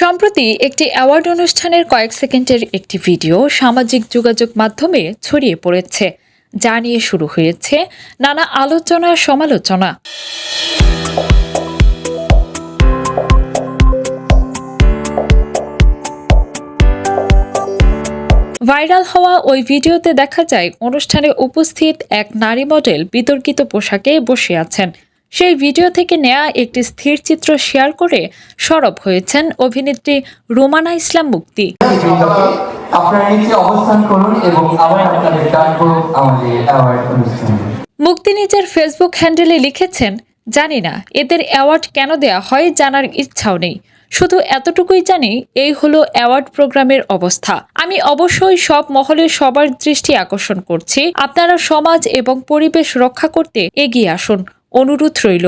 সম্প্রতি একটি অ্যাওয়ার্ড অনুষ্ঠানের কয়েক সেকেন্ডের একটি ভিডিও সামাজিক যোগাযোগ মাধ্যমে ছড়িয়ে পড়েছে, যা নিয়ে শুরু হয়েছে নানা আলোচনা সমালোচনা। ভাইরাল হওয়া ওই ভিডিওতে দেখা যায়, অনুষ্ঠানে উপস্থিত এক নারী মডেল বিতর্কিত পোশাকে বসে আছেন। সেই ভিডিও থেকে নেয়া একটি স্থির চিত্র শেয়ার করে সরব হয়েছেন অভিনেত্রী রুমানা ইসলাম মুক্তি। অবস্থান করুন এবং মুক্তি নিজের ফেসবুক হ্যান্ডেলে লিখেছেন জানি না এদের অ্যাওয়ার্ড কেন দেয়া হয় জানার ইচ্ছাও নেই। শুধু এতটুকুই জানি এই হলো অ্যাওয়ার্ড প্রোগ্রামের অবস্থা। আমি অবশ্যই সব মহলে সবার দৃষ্টি আকর্ষণ করছি। আপনারা সমাজ এবং পরিবেশ রক্ষা করতে এগিয়ে আসুন। অনুরোধ রইল।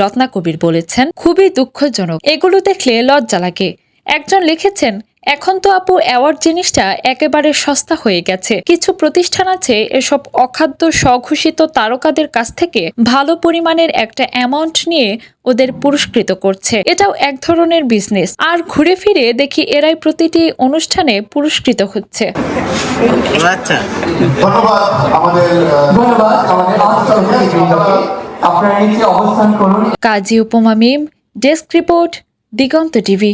রত্না কবির বলেছেন খুবই দুঃখজনক। এগুলো দেখলে লজ্জা লাগে। একজন লিখেছেন এখন তো আপু অ্যাওয়ার্ড জিনিসটা একেবারে সস্তা হয়ে গেছে। কিছু প্রতিষ্ঠান আছে এসব অখাদ্য স্বঘোষিত তারকাদের কাছ থেকে ভালো পরিমাণের একটা অ্যামাউন্ট নিয়ে ওদের পুরস্কৃত করছে। এটাও এক ধরনের বিজনেস আর ঘুরে ফিরে দেখি এরাই প্রতিটি অনুষ্ঠানে পুরস্কৃত হচ্ছে। আচ্ছা। ধন্যবাদ আমাদের ধন্যবাদ আমাদের আপনারা নিচে অবস্থান করুন। Kazi Upama Mim desk report Diganta TV.